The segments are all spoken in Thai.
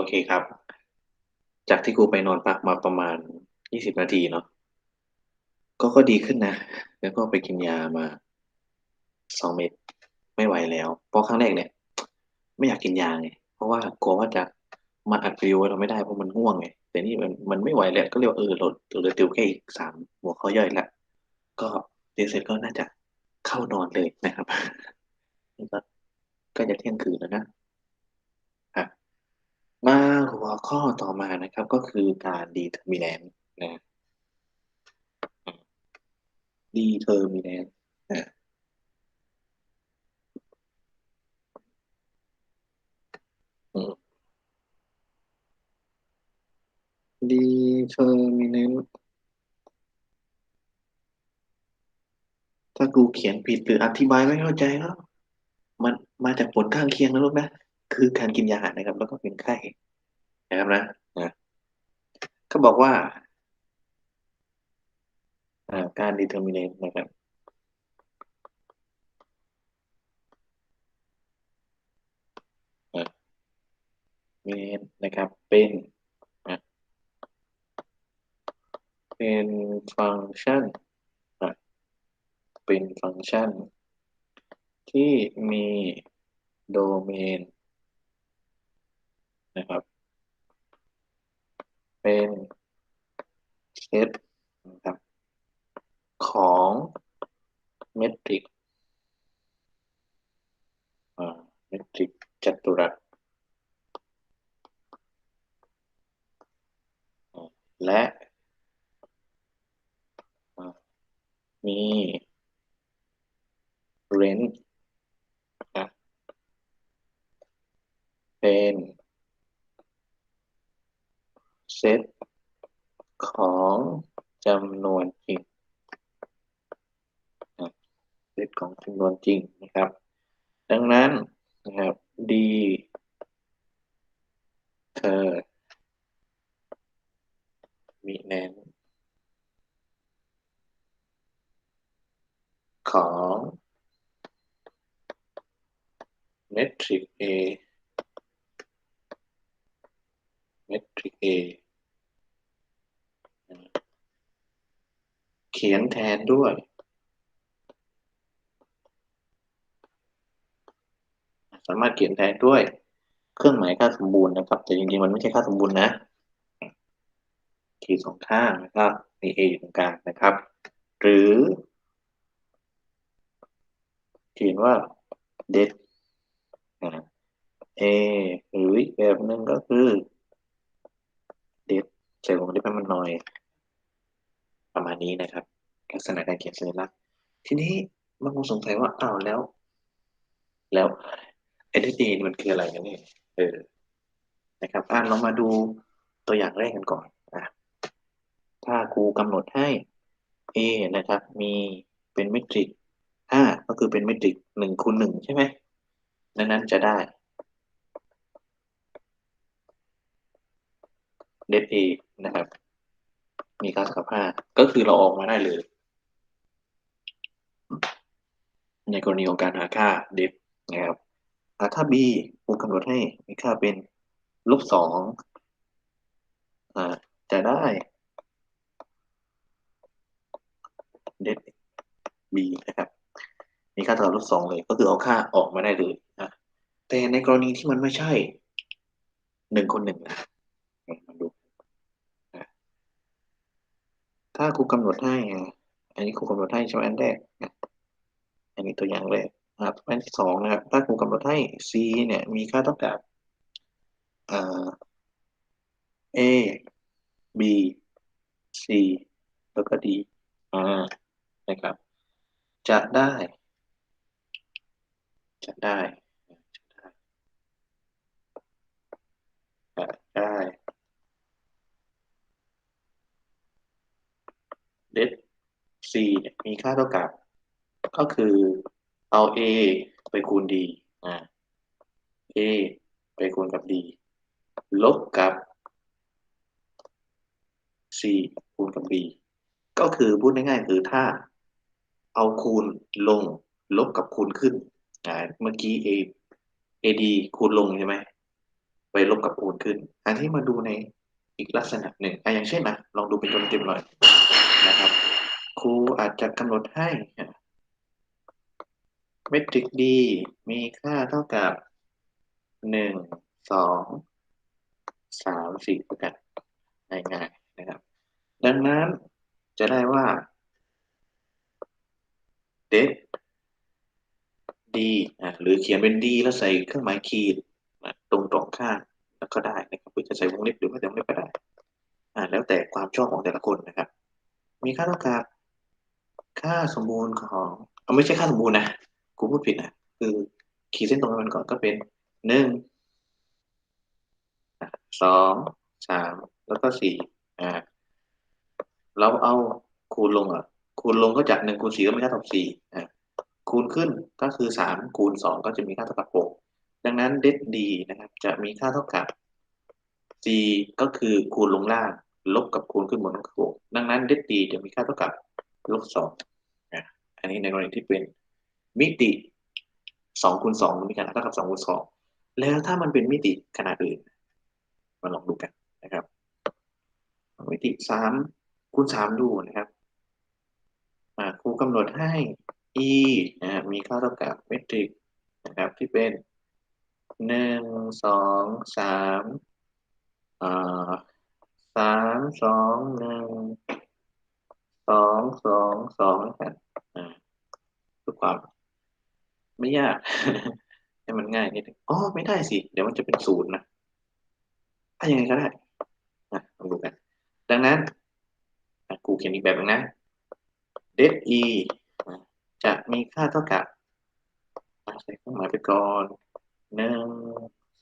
อเคครับ จากที่ครูไปนอนพักมาประมาณยี่สิบนาทีเนาะก็ก็ดีขึ้นนะ แล้วก็ไปกินยามาสองเม็ดไม่ไหวแล้ว เพราะครั้งแรกเนี่ย ไม่อยากกินยาไงเพราะว่ากลัวว่าจะมาอัดวิดีโอเราไม่ได้เพราะมันง่วงไงแต่นี่มันมันไม่ไหวแล้วก็เรียกว่าเออเราเหลือติวแค่อีกสามหัวข้อย่อยล้วก็เรียนเสร็จก็น่าจะเข้านอนเลยนะครับนี่ก็ใก็จะเที่ยงคืนแล้วนะ มาหัวข้อต่อมานะครับก็คือการ determinant นะ determinant อะอืม determinant ถ้ากูเขียนผิดหรืออธิบายไม่เข้าใจก็มันมาจากผลข้างเคียงนะลูกนะ คือการกินยานะครับ แล้วก็เป็นไข้นะครับนะนะก็บอกว่าการ determinant นะครับเมนนะครับ เป็นเป็นฟังก์ชันเป็นฟังก์ชัน ที่มีโดเมน นะครับ เป็นเซตนะครับ ของเมตริกเมตริกจัตุรัสและมีเรนจ์อะเป็น เซตของจำนวนจริงเซตของจำนวนจริงนะครับ ดังนั้นนะครับ d เธอมีแนนของเมทริก A เมทริก A ขียนแทนด้วย สามารถเขียนแทนด้วย เครื่องหมายค่าสมบูรณ์นะครับ แต่จริงๆมันไม่ใช่ค่าสมบูรณ์นะขีดสองข้างนะครับมี A อยู่ตรงกลางนะครับ หรือเขียนว่า det A หรืออีกแบบหนึ่งก็คือ det ใส่วงเล็บให้มันหน่อยประมาณนี้นะครับ ลักษณะการเขียนสัญลักษณ์ ทีนี้บางคนสงสัยว่าอ้าวแล้ว แล้ว entity นี่มันคืออะไรกันนี่ยเออนะครับอะเรามาดูตัวอย่างแรกกันก่อนอะถ้าครูกำหนดให้ A นะครับ มีเป็นเมตริกห้าก็คือเป็นเมตริกหนึ่งคูณหนึ่งใช่ไหมดังนั้นจะได้ det A นะครับ มีค่าเท่ากับห้าก็คือเราออกมาได้เลย ในกรณีของการหาค่า det นะครับถ้า b ครูกำหนดให้มีค่าเป็นลบสองจะได้ det b นะครับ มีค่าเท่ากับลบสองเลย ก็คือเอาค่าออกมาได้เลยนะแต่ในกรณีที่มันไม่ใช่หนึ่งคนหนึ่งนะมาดูถ้าครูกำหนดให้ อันนี้ครูกำหนดให้ใช่ไหมอันแรกนะ อันนี้ตัวอย่างแรกนะครับอันที่สองนะครับถ้าครูกำหนดให้ c เนี่ยมีค่าเท่ากับอ่า a b c แล้วก็ d อ่านะครับ จะได้ จะได้จะได้ det c เนี่ยมีค่าเท่ากับ ก็คือเอา a ไปคูณ d อ่า a ไปคูณกับ d ลบกับ c คูณกับ b ก็คือพูดง่ายๆคือถ้าเอาคูณลงลบกับคูณขึ้นอ่าเมื่อกี้ a ad คูณลงใช่ไหมไปลบกับคูณขึ้น อันที่มาดูในอีกลักษณะหนึ่งอะอย่างเช่นนะลองดูเป็นตัวเต็มหน่อยนะครับ ครูอาจจะกำหนดให้ เมตริก d มีค่าเท่ากับหนึ่งสองสามสี่ประกันง่ายๆนะครับ ดังนั้นจะได้ว่าเด d อะหรือเขียนเป็น d แล้วใส่เครื่องหมายขีดตรงตรงข้างแล้วก็ได้นะครับหรือจะใส่วงเล็บหรือไม่ใส่วงเล็บก็ได้อ่าแล้วแต่ความชอบของแต่ละคนนะครับ มีค่าเท่ากับ ค่าสมบูรณ์ของเอาไม่ใช่ค่าสมบูรณ์นะ กูพูดผิดนะคือขีดเส้นตรงมันก่อนก็เป็นหนึ่งสองสามแล้วก็สี่อ่าเราเอาคูณลงอะคูณลงก็จากหนึ่งคูณสี่ก็ม่ค่าเท่ากับสี่อ่าคูณขึ้นก็คือสามคูณสองก็จะมีค่าเท่ากับหกดังนั้นเด็ดดีนะครับ จะมีค่าเท่ากับ c ก็คือคูณลงล่าง ลบกับคูณขึ้นบนก็คือหกดังนั้นเด็ดดีจะมีค่าเท่ากับลบสองอ่าอันนี้ในกรณีที่เป็น มิติสองคูณสองมีขนาดเท่ากับสองคูณสองแล้วถ้ามันเป็นมิติขนาดอื่นมาลองดูกันนะครับ มิติสามคูณสามดูนะครับครูกำหนดให้ e นะมีค่าเท่ากับเมตริกนะครับที่เป็นหนึ่งสองสามอ่าสามสองหนึ่งสองสองสองกันอ่าทุกความ ไม่ยาก ให้มันง่ายนิดนึงอ๋อไม่ได้สิ เดี๋ยวมันจะเป็นศูนย์นะถ้ายังไงก็ได้นะลองดูกันดังนั้นกูเขียนอีกแบบนึงนะ det e จะมีค่าเท่ากับใส่เครื่องหมายไปก่อนหนึ่ง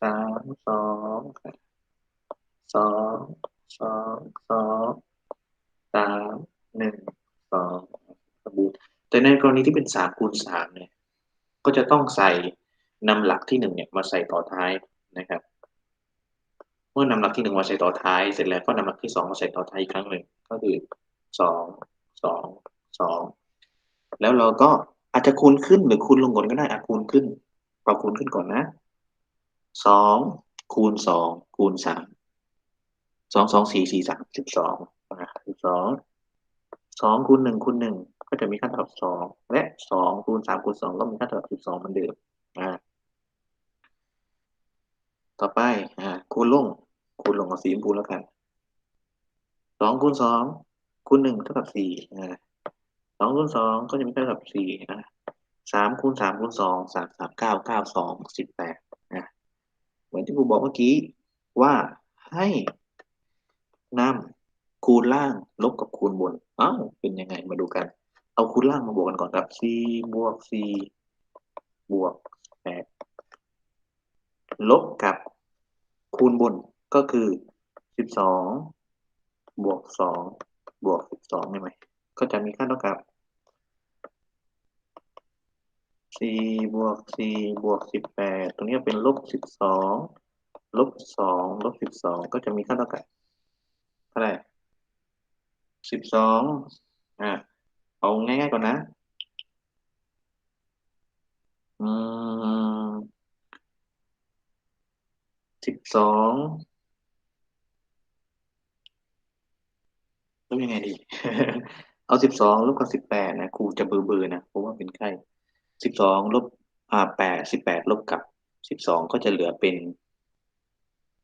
สามสองสองสองสองสามหนึ่งสองบูแต่ในกรณีที่เป็นสามคูณสามเนี่ย ก็จะต้องใส่นำหลักที่หนึ่งเนี่ยมาใส่ต่อท้ายนะครับ เมื่อนำหลักที่หนึ่งมาใส่ต่อท้าย เสร็จแล้วก็นำหลักที่สองมาใส่ต่อท้ายอีกครั้งหนึ่งก็คือสองสองสองแล้วเราก็อาจจะคูณขึ้นหรือคูณลงก่อนก็ได้อะคูณขึ้นเราคูณขึ้นก่อนนะสองคูณสองคูณสามสองสองสี่สี่สามสิบสองสิบสองสองคูณหนึ่งคูณหนึ่ง ก็จะมีค่าเท่ากับสองและสองคูณสามคูณสองก็มีค่าเท่ากับสิบสองเหมือนเดิมอ่าต่อไปอ่าคูณลงคูณลงกับสีชมพูแล้วกันสองคูณสองคูณหนึ่งเท่ากับสี่อ่าสองคูณสองก็จะมีเท่ากับสี่นะสามคูณสามคูณสองสามสามเก้าเก้าสองสิบแปดนะเหมือนที่ครูบอกเมื่อกี้ว่าให้นำคูณล่างลบกับคูณบน เอ้า เป็นยังไงมาดูกัน เอาคูณล่างมาบวกกันก่อนครับสี่บวกสี่บวกแปดลบกับ คูณบนก็คือสิบสองบวกสองบวกสิบสองใช่ไหมก็จะมีค่าเท่ากับสี่บวกสี่บวกสิบแปดตรงนี้เป็นลบสิบสองลบสองลบสิบสองก็จะมีค่าเท่ากับเท่าไหร่สิบสองอ่า เอาง่ายๆก่อนนะ อืมสิบสองลบยังไงดี เอาสิบสองลบกับสิบแปดนะครูจะเบอร์เบอร์นะเพราะว่าเป็นไข้สิบสองลบอ่าแปดสิบแปดลบกับสิบสองก็จะเหลือเป็น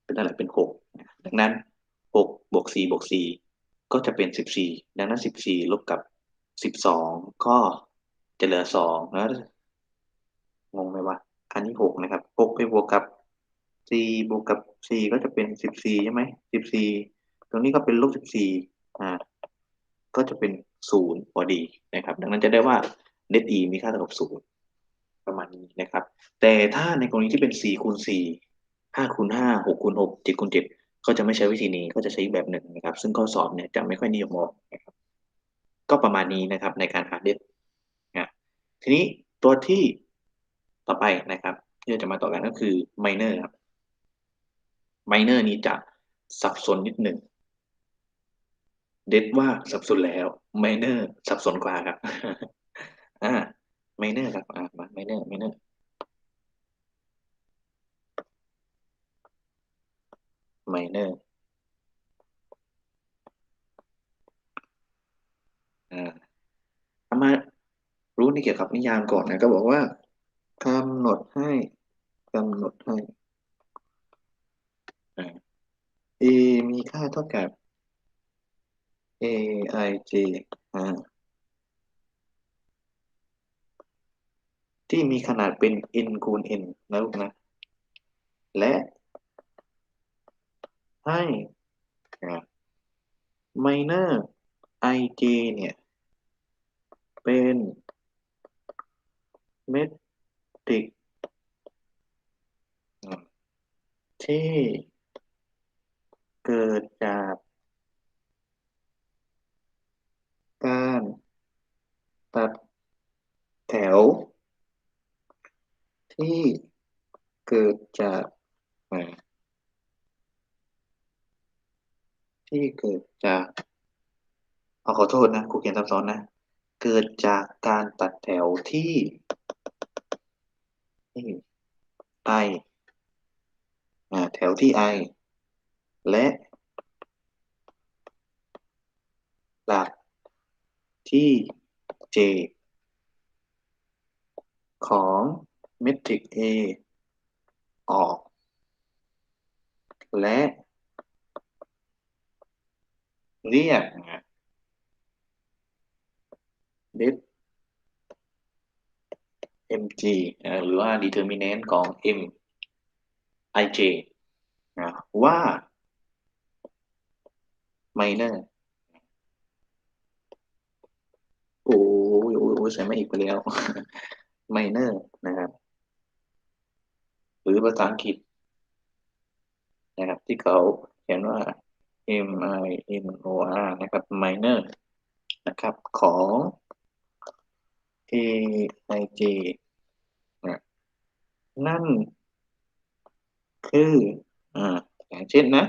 เป็นอะไรเป็นหกดังนั้นหกบวกสี่บวกสี่ก็จะเป็นสิบสี่ดังนั้นสิบสี่ลบกับ สิบสองก็จะเหลือสองแล้วงงไหมวะอันนี้หกนะครับหกไปบวกกับสี่บวกกับสี่ก็จะเป็นสิบสี่ใช่ไหมสิบสี่ตรงนี้ก็เป็นลบสิบสี่อ่าก็จะเป็นศูนย์พอดีนะครับ ดังนั้นจะได้ว่าเดอีมีค่าเท่ากับศูนย์ประมาณนี้นะครับ แต่ถ้าในกรณีที่เป็นสี่คูณสี่ห้าคูณห้าหกคูณหกเจ็ดคูณเจ็ดก็จะไม่ใช้วิธีนี้ก็จะใช้แบบหนึ่งนะครับ ซึ่งข้อสอบเนี่ยจะไม่ค่อยนิยมออกนะครับ ก็ประมาณนี้นะครับในการหาเดดนะทีนี้ตัวที่ต่อไปนะครับที่เราจะมาต่อกันก็คือไมเนอร์ครับไมเนอร์นี้จะสับสนนิดหนึ่งเดดว่าสับสนแล้วไมเนอร์สับสนกว่าครับ อ่าไมเนอร์ครับอ่ามาไมเนอร์ไมเนอร์ minor อ่าเอา มารู้ในเกี่ยวกับนิยามก่อนนะก็บอกว่ากำหนดให้กำหนดให้ a มีค่าเท่ากับ a i j ที่มีขนาดเป็น n คูณ n นะลูกนะ และ ให้ minor i j เนี่ย เป็นเมตริกที่เกิดจากการตัดแถว ที่เกิดจากที่เกิดจากเอาขอโทษนะครูเขียนซับซ้อนนะ เกิดจากการตัดแถวที่ที่ i อ่าแถวที่ i และหลักที่ j ของเมตริก A ออก และ เรียก det mg หรือว่า determinant ของ m ij นะว่า minor โอ้ยโอ้ยโอ้ยใส่มาอีกไปแล้ว minor นะครับ หรือภาษาอังกฤษนะครับ ที่เขาเขียนว่า m i n o r นะครับ minor นะครับของ a i j นะนั่น คือ อ่าอย่างเช่นนะ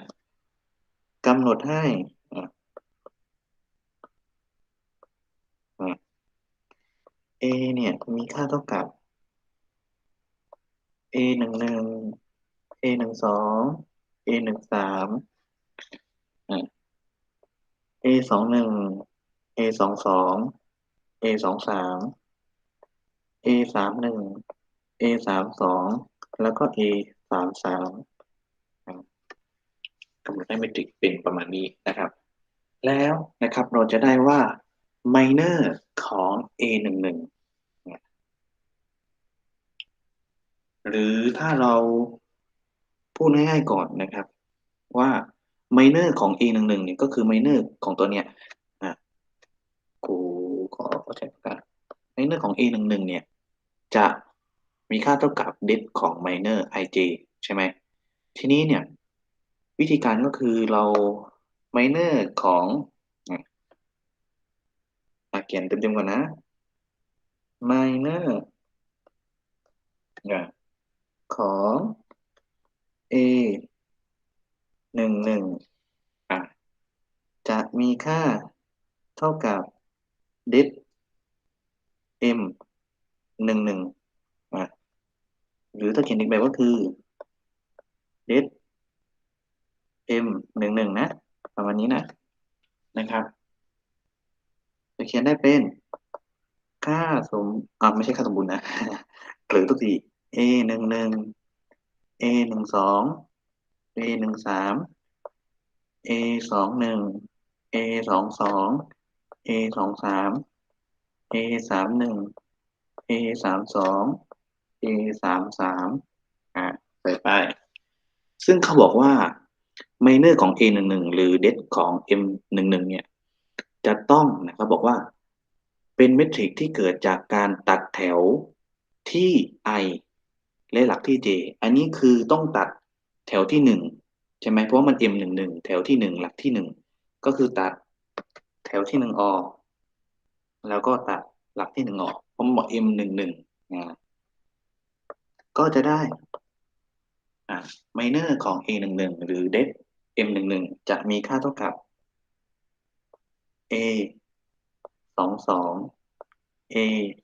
กำหนดให้อ่าอ่า a เนี่ย มีค่าเท่ากับ a หนึ่งหนึ่ง a หนึ่งสอง a หนึ่งสามอ a สองหนึ่ง a สองสอง a สองสาม a สามหนึ่ง a สามสองแล้วก็ a สามสามกำหนดให้เมตริกเป็นประมาณนี้นะครับ แล้วนะครับเราจะได้ว่า minor ของ a หนึ่งหนึ่งหรือถ้าเราพูดง่ายๆก่อนนะครับ ว่า minor ของ a หนึ่งหนึ่งเนี่ยก็คือ minor ของตัวเนี้ยอะกูขอใช้ปากกา minor ของ a หนึ่งหนึ่งเนี่ย จะมีค่าเท่ากับ det ของ minor ij ใช่ไหม ทีนี้เนี่ย วิธีการก็คือเรา minor ของอะเขียนเต็มๆก่อนนะ minor อะของ a หนึ่งหนึ่งจะมีค่าเท่ากับ det m หนึ่งหนึ่งหรือถ้าเขียนอีกแบบก็คือ det m หนึ่งหนึ่งนะประมาณนี้นะนะครับ จะเขียนได้เป็น ค่าสมอ่าไม่ใช่ค่าสมบูรณ์นะหรือทุกที a หนึ่งหนึ่ง a หนึ่งสอง a หนึ่งสาม a สองหนึ่ง a สองสอง a สองสาม a สามหนึ่ง a สามสอง a สามสามอ่าใส่ไป ซึ่งเขาบอกว่า minor ของ a หนึ่งหนึ่งหรือ det ของ m หนึ่งหนึ่งเนี่ย จะต้องนะเขาบบอกว่าเป็นเมตริกที่เกิดจากการตัดแถวที่ i และหลักที่ j อันนี้คือต้องตัดแถวที่หนึ่งใช่ไหมเพราะว่ามัน m หนึ่งหนึ่งแถวที่หนึ่งหลักที่หนึ่งก็คือตัดแถวที่หนึ่งออกแล้วก็ตัด หลักที่หนึ่งออกเพราะมันบอก m หนึ่งหนึ่งนะก็จะได้อ่า minor ของ a หนึ่งหนึ่งหรือ det m หนึ่งหนึ่งจะมีค่าเท่ากับ a สองสอง a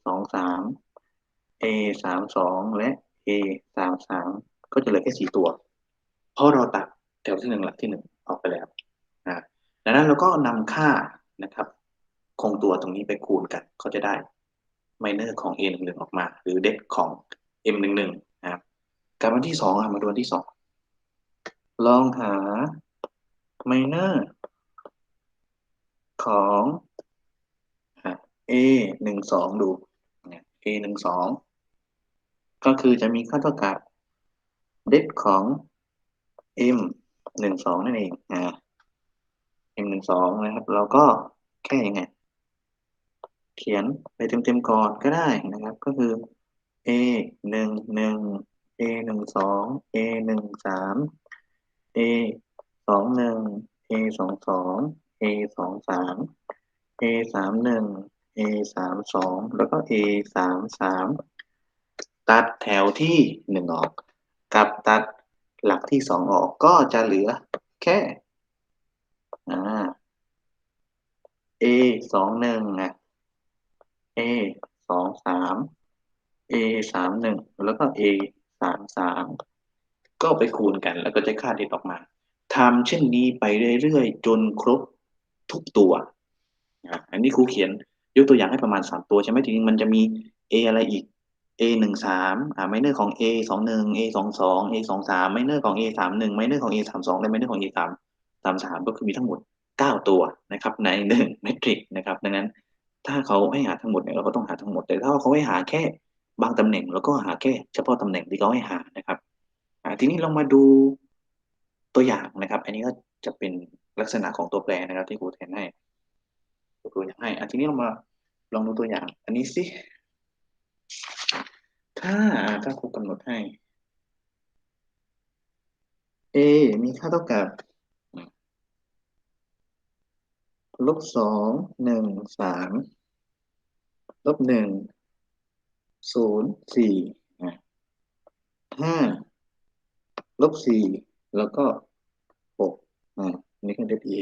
สองสาม a สามสองและ a สามสามก็จะเหลือแค่สี่ตัว เพราะเราตัดแถวที่หนึ่งหลักที่หนึ่งออกไปแล้วนะดังนั้นเราก็นำค่านะครับ คงตัวตรงนี้ไปคูณกัน ก็จะได้ไมเนอร์ของ a หนึ่งหนึ่งออกมา หรือเด็ของ m หนึ่งหนึ่งนะครับการวันที่สองมาดูวันที่สองลองหาไมเนอร์ของ a หนึ่งสองดู a หนึ่งสองก็คือจะมีค่าเท่ากับเด็ของ m หนึ่งสองนั่นเองอ่า m หนึ่งสองนะครับ เราก็แค่ยังไง ขียนไปเต็มๆก่อนก็ได้นะครับ ก็คือ a หนึ่งหนึ่ง a หนึ่งสอง a หนึ่งสาม a สองหนึ่ง a สองสอง a สองสาม a สามหนึ่ง a สามสองแล้วก็ a สามสามตัดแถวที่หนึ่งออก กับตัดหลักที่สองออกก็จะเหลือแค่อ่า a สองหนึ่งนะ a สองสาม a สามหนึ่งแล้วก็ a สามสามก็ไปคูณกันแล้วก็จะค่าเด็ดออกมาทำเช่นนี้ไปเรื่อยๆ จนครบทุกตัวอันนี้ครูเขียนยกตัวอย่างให้ประมาณสามตัวใช่ไหมทีนี้มันจะมี a อะไรอีก a หนึ่งสามอ่าไมเนอร์ของ a สองหนึ่ง a สองสอง a สองสามไมเนอร์ของ a สามหนึ่งไมเนอร์ของ a สามสองและไมเนอร์ของ a สามสามสามก็คือมีทั้งหมดเก้าตัวนะครับในหนึ่งเมทริกนะครับ ดังนั้น ถ้าเขาให้หาทั้งหมดเนี่ยเราก็ต้องหาทั้งหมด แต่ถ้าเขาให้หาแค่บางตำแหน่งเราก็หาแค่เฉพาะตำแหน่งที่เขาให้หานะครับทีนี้เรามาดูตัวอย่างนะครับ อันนี้ก็จะเป็นลักษณะของตัวแปรนะครับ ที่ครูแทนให้ตัวอย่างให้อันทีนี้เรามาลองดูตัวอย่าง อันนี้สิถ้าถ้าครูกำหนดให้ a มีค่าเท่ากับ ลบสองหนึ่งสามลบหนึ่งศูนย์สี่ห้าลบสี่แล้วก็หกอ่านี่คือเดบี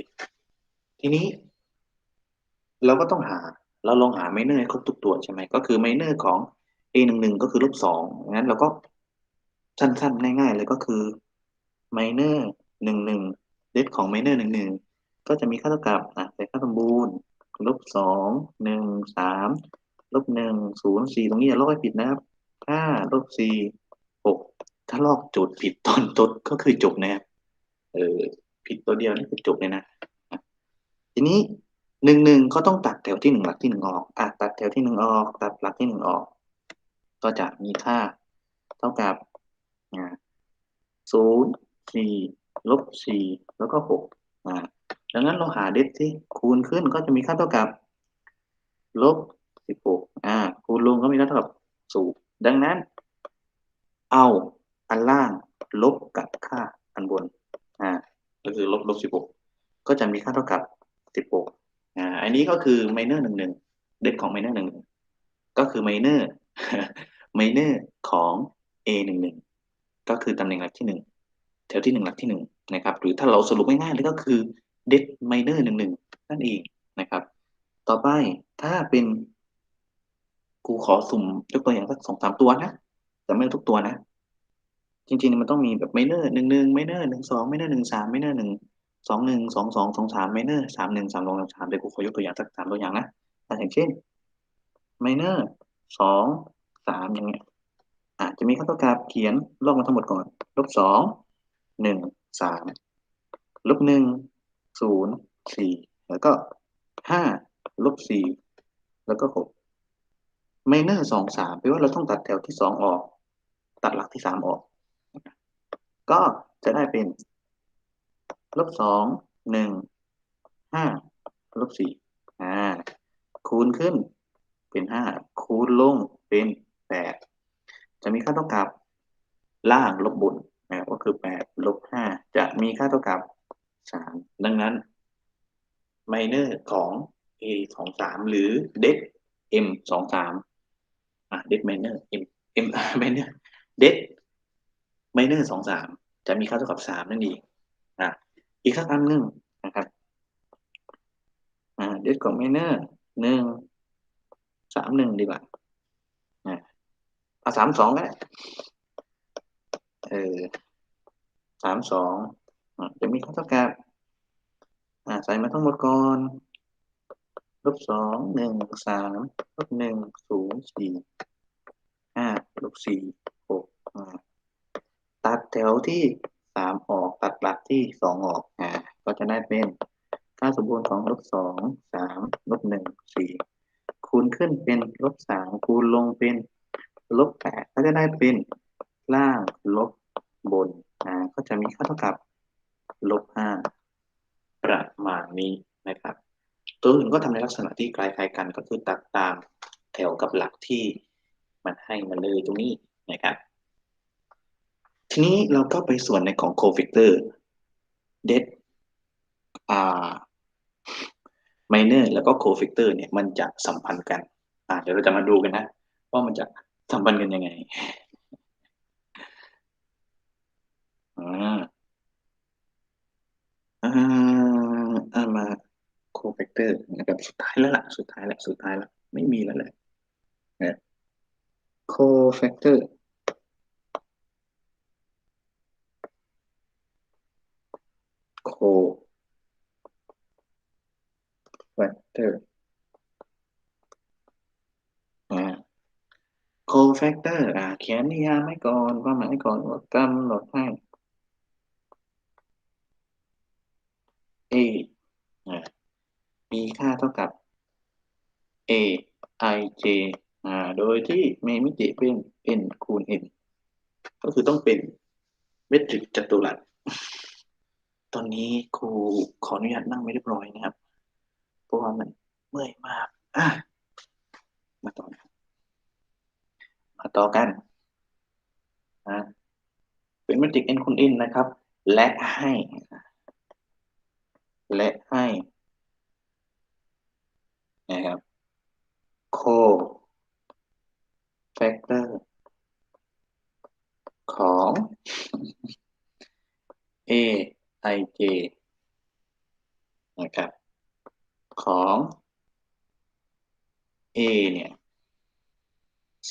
ทีนี้ เราก็ต้องหา เราลองหาไมเนอร์ให้ครบทุกตัวใช่ไหมก็คือไมเนอร์ของ a หนึ่งหนึ่งก็คือลบสองงั้นเราก็สั้นๆง่ายๆเลยก็คือไมเนอร์หนึ่งหนึ่งเดฟของไมเนอร์หนึ่งหนึ่ง ก็จะมีค่าเท่ากับอะใส่ค่าสมบูรณ์ลบสองหนึ่งสามลบหนึ่งศูนย์สี่ตรงนี้อย่าลอกให้ผิดนะครับห้าลบสี่หกถ้าลอกโจทย์ผิดตอนจดก็คือจบนะครับเออผิดตัวเดียวนี่คือจบเลยนะทีนี้หนึ่งหนึ่งก็ต้องตัดแถวที่หนึ่งหลักที่หนึ่งออกอะตัดแถวที่หนึ่งออก ตัดหลักที่หนึ่งออก ก็จะมีค่าเท่ากับศูนย์สี่ลบสี่แล้วก็หกอ่า ดังนั้นเราหาเด็ดที่คูณขึ้นก็จะมีค่าเท่ากับลบสิบหกอ่า คูณลงก็มีค่าเท่ากับศูนย์ดังนั้น เอาอันล่างลบกับค่าอันบน อ่า ก็คือลบลบสิบหกก็จะมีค่าเท่ากับสิบหกอ่า อันนี้ก็คือไมเนอร์หนึ่งหนึ่งเด็ดของไมเนอร์หนึ่งก็คือไมเนอร์ไมเนอร์ของ a หนึ่งหนึ่งก็คือตำแหน่งหลักที่หนึ่งแถวที่หนึ่งหลักที่หนึ่งนะครับ หรือถ้าเราสรุปง่ายๆเลยก็คือ เด็ดไมเนอร์หนึ่งหนึ่งนั่นเองนะครับ ต่อไปถ้าเป็นกูขอสุ่มยกตัวอย่างสักสองสามตัวนะแต่ไม่ทุกตัวนะ จริงๆมันต้องมีแบบไมเนอร์หนึ่งหนึ่งไมเนอร์หนึ่งสองไมเนอร์หนึ่งสามไมเนอร์หนึ่งสองหนึ่งสองสองสองสามไมเนอร์สามหนึ่งสามสองสามเดี๋ยวกูขอยกตัวอย่างสักสามตัวอย่างนะอย่างเช่นไมเนอร์สองสามอย่างเงี้ยอาจจะมีค่าเท่ากับเขียนลอกมาทั้งหมดก่อนลบสองหนึ่งสามลบหนึ่ง ศูนย์สี่แล้วก็ห้าลบสี่แล้วก็หกไมเนอร์สองสามแปลว่าเราต้องตัดแถวที่สองออก ตัดหลักที่สามออก ก็จะได้เป็นลบสองหนึ่งห้าลบสี่อ่าคูณขึ้นเป็นห้าคูณลงเป็นแปดจะมีค่าเท่ากับล่างลบบนนะก็คือแปดลบห้าจะมีค่าเท่ากับ สามดังนั้นไมเนอร์ของ a สองสามหรือเด็ด m สองสามอะเด็ดไมเนอร์ m m ไมเนอร์เด็ดไมเนอร์สองสามจะมีค่าเท่ากับสามนั่นเองอะอีกสักอันหนึ่งนะครับอ่าเด็ดของไมเนอร์หนึ่งสามหนึ่งดีกว่าอ่าเอาสามสองก็ได้เออสามสอง จะมีค่าเท่ากับใส่มาทั้งหมดก่อนลบสองหนึ่งสามลบหนึ่งศูนย์สี่ห้าลบสี่หกตัดแถวที่สามออกตัดหลักที่สองออกอ่าก็จะได้เป็นค่าสมบูรณ์ของลบสองสามลบหนึ่งสี่คูณขึ้นเป็นลบสามคูณลงเป็นลบแปดก็จะได้เป็นล่างลบบนอ่าก็จะมีค่าเท่ากับ ลบห้าประมาณนี้นะครับ ตัวอื่นก็ทำในลักษณะที่คล้ายๆกันก็คือตัดตามแถวกับหลักที่มันให้มาเลยตรงนี้นะครับ ทีนี้เราก็ไปส่วนในของ cofactor det อ่า minor แล้วก็ cofactor เนี่ยมันจะสัมพันธ์กันอ่าเดี๋ยวเราจะมาดูกันนะ ว่ามันจะสัมพันธ์กันยังไงอ่า อ่าอ่ามา cofactor นะครับสุดท้ายแล้วล่ะ สุดท้ายแล้วสุดท้ายแล้วไม่มีแล้วแหละนะ cofactor co factor อ่า cofactor อ่าเขียนนิยามให้ก่อนความหมายก่อนว่ากำหนดให้ a อ่ามีค่าเท่ากับ a i j อ่าโดยที่มีมิติเป็น n คูณ n ก็คือต้องเป็นเมตริกจัตุรัส ตอนนี้ครูขออนุญาตนั่งไม่เรียบร้อยนะครับ เพราะว่ามันเมื่อยมากมาต่อมาต่อกันอ่าเป็นเมตริก n คูณ n นะครับ และให้ และให้นะครับโคแฟกเตอร์ของ a i j นะครับ ของ a เนี่ย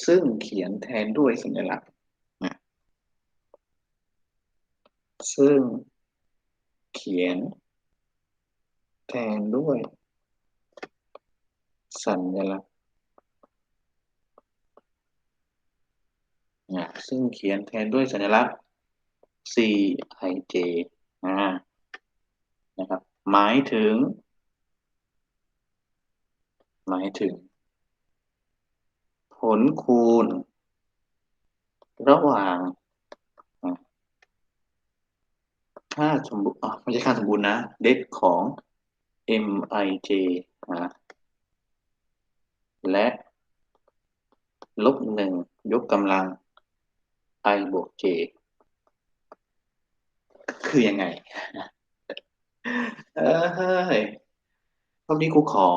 ซึ่งเขียนแทนด้วยสัญลักษณ์นะซึ่งเขียน แทนด้วย สัญลักษณ์ซึ่งเขียนแทนด้วยสัญลักษณ์ c i j นะครับ หมายถึง หมายถึง ผลคูณ ระหว่างอ่าค่าสมบูรณ์ไม่ใช่ค่าสมบูรณ์นะ เด็ของ m i j อ่าและลบหนึ่งยกกำลัง i บวก j คือยังไงเอ้ยรอบนี้ครูขอ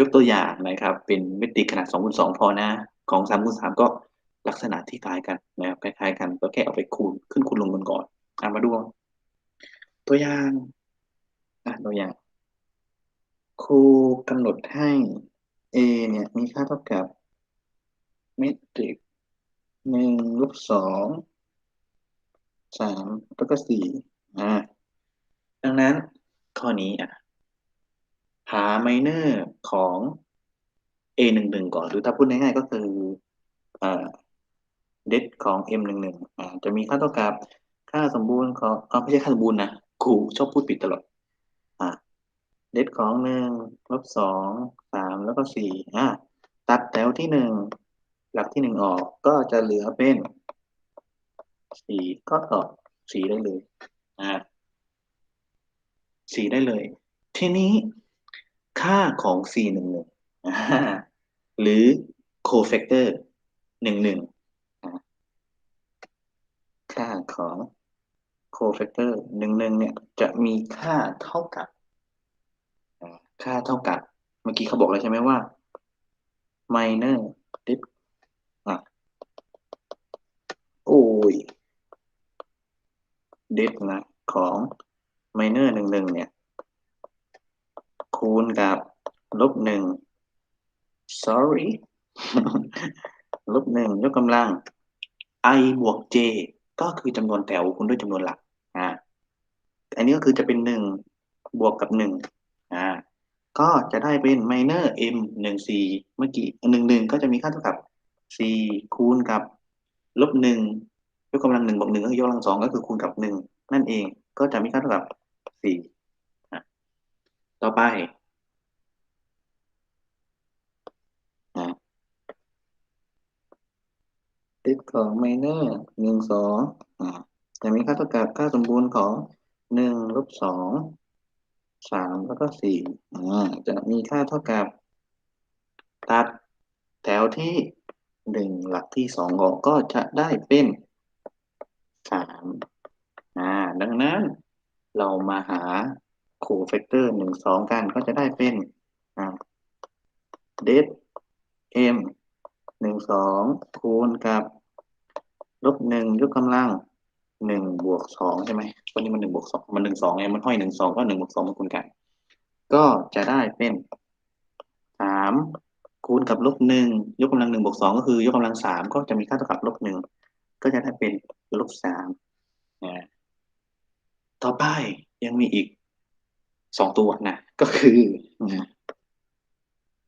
ยกตัวอย่างนะครับ เป็นเมตริกขนาด2คูณ2พอนะ ของ3คูณ3ก็ลักษณะที่คล้ายกันนะครับคล้ายๆกันก็แค่เอาไปคูณขึ้นคูณลงกันก่อนอะมาดูตัวอย่างตัวอย่าง ครูกำหนดให้ a เนี่ยมีค่าเท่ากับเมตริกหนึ่งลบสองสามแล้วก็สี่อ่าดังนั้นข้อนี้อะหาไมเนอร์ของ a หนึ่งหนึ่งก่อนหรือถ้าพูดง่ายๆก็คืออ่าเดของ m หนึ่งหนึ่งอ่าจะมีค่าเท่ากับค่าสมบูรณ์ของอ่าไม่ใช่ค่าสมบูรณ์นะครูชอบพูดผิดตลอด เดของหนึ่งลบสองสามแล้วก็สี่อ่าตัดแถวที่หนึ่งหลักที่หนึ่งออกก็จะเหลือเป็นสี่ก็ตอบสี่ได้เลยอ่าสี่ได้เลย ทีนี้ค่าของ c หนึ่งหนึ่งหรือ cofactor หนึ่งหนึ่งค่าของ cofactor หนึ่งหนึ่งเนี่ยจะมีค่าเท่ากับ ค่าเท่ากับ เมื่อกี้เขาบอกแล้วใช่ไหมว่า minor dip อะโอ้ย dip นะของ minor หนึ่งหนึ่งเนี่ย คูณกับลบหนึ่ง sorry ลบหนึ่งยกกำลัง i บวก j ก็คือจำนวนแถวคูณด้วยจำนวนหลักอ่าอันนี้ก็คือจะเป็นหนึ่งบวกกับหนึ่ง ก็จะได้เป็น minor m หนึ่งสี่เมื่อกี้หนึ่งหนึ่งก็จะมีค่าเท่ากับสี่คูณกับลบหนึ่งยกกำลังหนึ่งบวกหนึ่งก็คือยกกำลังสองก็คือคูณกับหนึ่งนั่นเองก็จะมีค่าเท่ากับสี่ต่อไปติดของ minor หนึ่งสองจะมีค่าเท่ากับค่าสมบูรณ์ของหนึ่งลบสอง สามแล้วก็สี่จะมีค่าเท่ากับ ตัดแถวที่หนึ่งหลักที่สองออกก็จะได้เป็นสามอ่าดังนั้นเรามาหาโคเฟกเตอร์หนึ่งสองกันก็จะได้เป็นอ่าเดฟเอ็มหนึ่งสองคูณกับ ลบหนึ่งยกกำลังหนึ่งบวกสองใช่ไหม ตัวนี้มันหนึ่งบวกสองมันหนึ่งสองไงมันห้อยหนึ่งสองก็หนึ่งบวกสองมาคูณกัน ก็จะได้เป็นสามคูณกับลบหนึ่งยกกำลังหนึ่งบวกสองก็คือยกกำลังสามก็จะมีค่าเท่ากับลบหนึ่งก็จะได้เป็นลบสามนะต่อไปยังมีอีกสองตัวนะก็คือ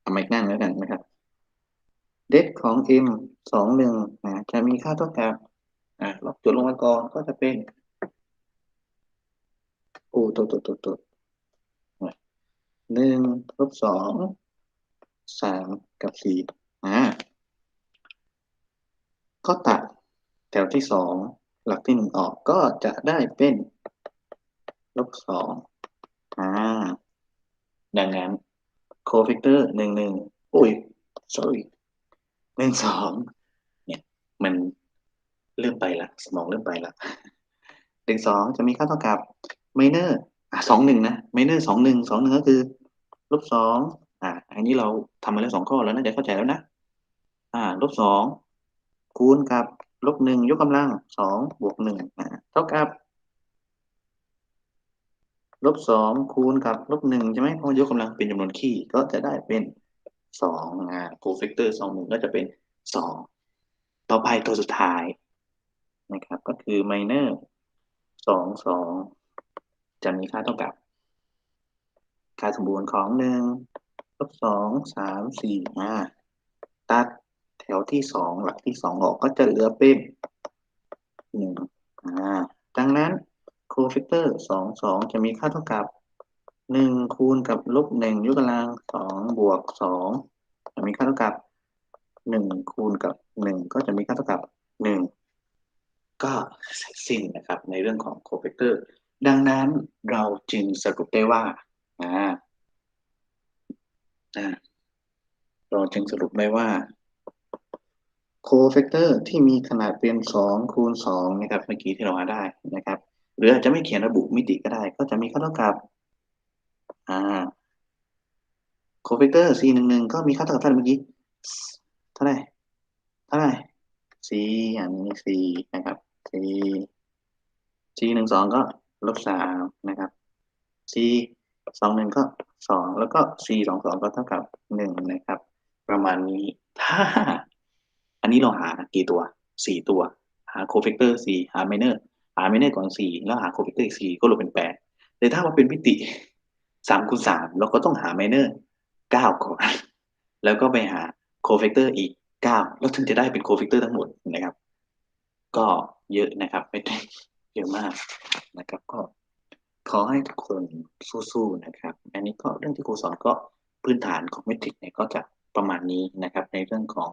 ทำไมนั่งแล้วกันนะครับ เด็กของ m สองหนึ่งนะจะมีค่าเท่ากับอ่าลบจุดลงมาก่อนก็จะเป็น โอ้ตัวตัวตัวตัวหนึ่งลบสองสามกับสี่อ่าก็ตัดแถวที่สองหลักที่หนึ่งออกก็จะได้เป็นลบสองอ่าดังนั้นโคฟิกเตอร์หนึ่งหนึ่งอุ้ย sorry หนึ่งสองเนี่ยมันเริ่มไปละ สมองเริ่มไปละหนึ่งสองจะมีค่าเท่ากับ ไมเนอร์สองหนึ่งนะไมเนอร์สองหนึ่งสองหนึ่งก็คือลบสองอ่าอันนี้เราทำมาแล้วสองข้อแล้วนะเดี๋ยวเข้าใจแล้วนะอ่าลบสองคูณกับลบหนึ่งยกกำลังสองบวกหนึ่งอ่าเท่ากับลบสองคูณกับลบหนึ่งใช่ไหมเพราะยกกำลังเป็นจำนวนคี่ก็จะได้เป็นสองอ่าโคเฟกเตอร์สองหนึ่งก็จะเป็นสองต่อไปตัวสุดท้ายนะครับ ก็คือไมเนอร์สองสอง จะมีค่าเท่ากับ ค่าสมบูรณ์ของหนึ่งลบสองสามสี่ห้าตัดแถวที่สองหลักที่สองออกก็จะเหลือเป็นหนึ่งอ่าดังนั้นโคฟิกเตอร์สองสองจะมีค่าเท่ากับหนึ่งคูณกับลบหนึ่งยกกำลังสองบวกสองจะมีค่าเท่ากับหนึ่งคูณกับหนึ่งก็จะมีค่าเท่ากับหนึ่งก็เสร็จสิ้นนะครับในเรื่องของโคเฟกเตอร์ ดังนั้นเราจึงสรุปได้ว่าเราจึงสรุปได้ว่าโคเฟกเตอร์ที่มีขนาดเป็นสองคูณสองนะครับเมื่อกี้ที่เราหาได้นะครับ หรืออาจจะไม่เขียนระบุมิติก็ได้ ก็จะมีค่าเท่ากับโคเฟกเตอร์ c หนึ่งหนึ่งก็มีค่าเท่ากับเท่าไหร่เมื่อกี้เท่าไหร่เท่าไหร่ c อย่างนี้ c นะครับ c c หนึ่งสองก็ ลบสามนะครับ c สองหนึ่งก็สองแล้วก็ c สองสองก็เท่ากับหนึ่งนะครับ ประมาณนี้ถ้า อันนี้เราหากี่ตัวสี่ตัว หาโคเฟกเตอร์สี่หาไมเนอร์หาไมเนอร์ก่อนสี่แล้วหาโคเฟกเตอร์อีกสี่ก็รวมเป็นแปดแต่ถ้าว่าเป็นมิติสามคูณสามเราก็ต้องหาไมเนอร์เก้าก่อน แล้วก็ไปหาโคเฟกเตอร์อีกเก้าแล้วถึงจะได้เป็นโคเฟกเตอร์ทั้งหมดนะครับ ก็เยอะนะครับไม่ได้ เยอะมากนะครับ ก็ขอให้ทุกคนสู้ๆนะครับ อันนี้ก็เรื่องที่ครูสอนก็พื้นฐานของเมทริกเนี่ยก็จะประมาณนี้นะครับ ในเรื่องของ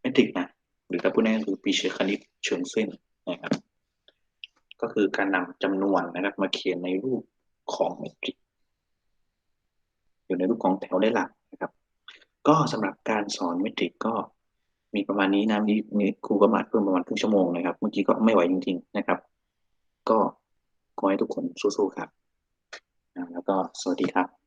เมทริกนะหรือถ้าพูดง่ายๆคือปีเชิงคณิตเชิงเส้นนะครับ ก็คือการนำจำนวนนะครับ มาเขียนในรูปของเมทริกอยู่ในรูปของแถวได้หลักนะครับ ก็สำหรับการสอนเมทริกก็ มีประมาณนี้นะมีครูก็มาเพิ่มประมาณครึ่งชั่วโมงนะครับ เมื่อกี้ก็ไม่ไหวจริง ๆ นะครับ ก็ขอให้ทุกคนสู้ๆครับ แล้วก็สวัสดีครับ